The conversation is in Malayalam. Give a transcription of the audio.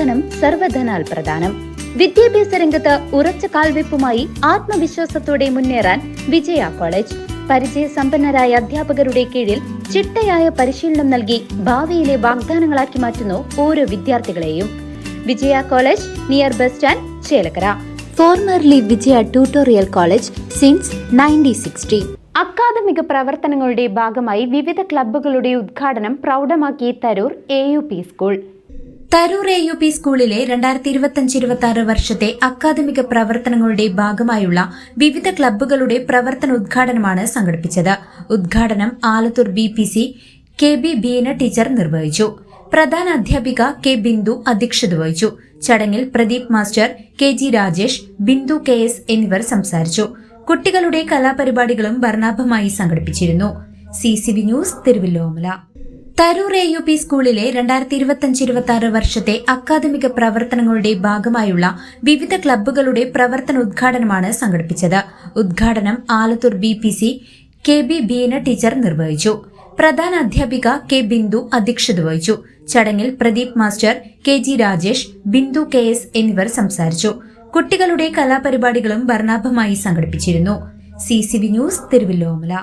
ധനം സർവധനാൽ പ്രധാനം വിദ്യാഭ്യാസ രംഗത്ത് ഉറച്ച കാൽവെപ്പുമായി ആത്മവിശ്വാസത്തോടെ മുന്നേറാൻ വിജയ കോളേജ്. പരിചയസമ്പന്നരായ അധ്യാപകരുടെ കീഴിൽ ചിട്ടയായ പരിശീലനം നൽകി ഭാവിയിലെ വാഗ്ദാനങ്ങളാക്കി മാറ്റുന്നു ഓരോ വിദ്യാർത്ഥികളെയും. Vijaya college near bus stand Chelakkara. Formerly Vijaya tutorial college since nineteen sixty. അക്കാദമിക പ്രവർത്തനങ്ങളുടെ ഭാഗമായി വിവിധ ക്ലബ്ബുകളുടെ ഉദ്ഘാടനം പ്രൗഢമാക്കി Tharoor A U P school Tharoor A U P സ്കൂളിലെ രണ്ടായിരത്തി ഇരുപത്തിയഞ്ച് ഇരുപത്തി ആറ് വർഷത്തെ അക്കാദമിക പ്രവർത്തനങ്ങളുടെ ഭാഗമായുള്ള വിവിധ ക്ലബ്ബുകളുടെ പ്രവർത്തന ഉദ്ഘാടനമാണ് സംഘടിപ്പിച്ചത്. ഉദ്ഘാടനം Alathur B P C K B Beena teacher നിർവഹിച്ചു. പ്രധാന അധ്യാപിക കെ ബിന്ദു അധ്യക്ഷത വഹിച്ചു. ചടങ്ങിൽ Pradeep master K G Rajesh Bindu K S എന്നിവർ സംസാരിച്ചു. കുട്ടികളുടെ കലാപരിപാടികളും വർണാഭമായി സംഘടിപ്പിച്ചിരുന്നു. C C B news Thiruvallomala. Tharoor A U P സ്കൂളിലെ രണ്ടായിരത്തി ഇരുപത്തിയഞ്ച് ഇരുപത്തി ആറ് വർഷത്തെ അക്കാദമിക പ്രവർത്തനങ്ങളുടെ ഭാഗമായുള്ള വിവിധ ക്ലബ്ബുകളുടെ പ്രവർത്തന ഉദ്ഘാടനമാണ് സംഘടിപ്പിച്ചത്. ഉദ്ഘാടനം Alathur B P C K B Beena teacher നിർവഹിച്ചു. പ്രധാന അധ്യാപിക കെ ബിന്ദു അധ്യക്ഷത വഹിച്ചു. ചടങ്ങിൽ Pradeep master K G Rajesh Bindu K S എന്നിവർ സംസാരിച്ചു. കുട്ടികളുടെ കലാപരിപാടികളും വർണാഭമായി സംഘടിപ്പിച്ചിരുന്നു. C C B news Thiruvallomala.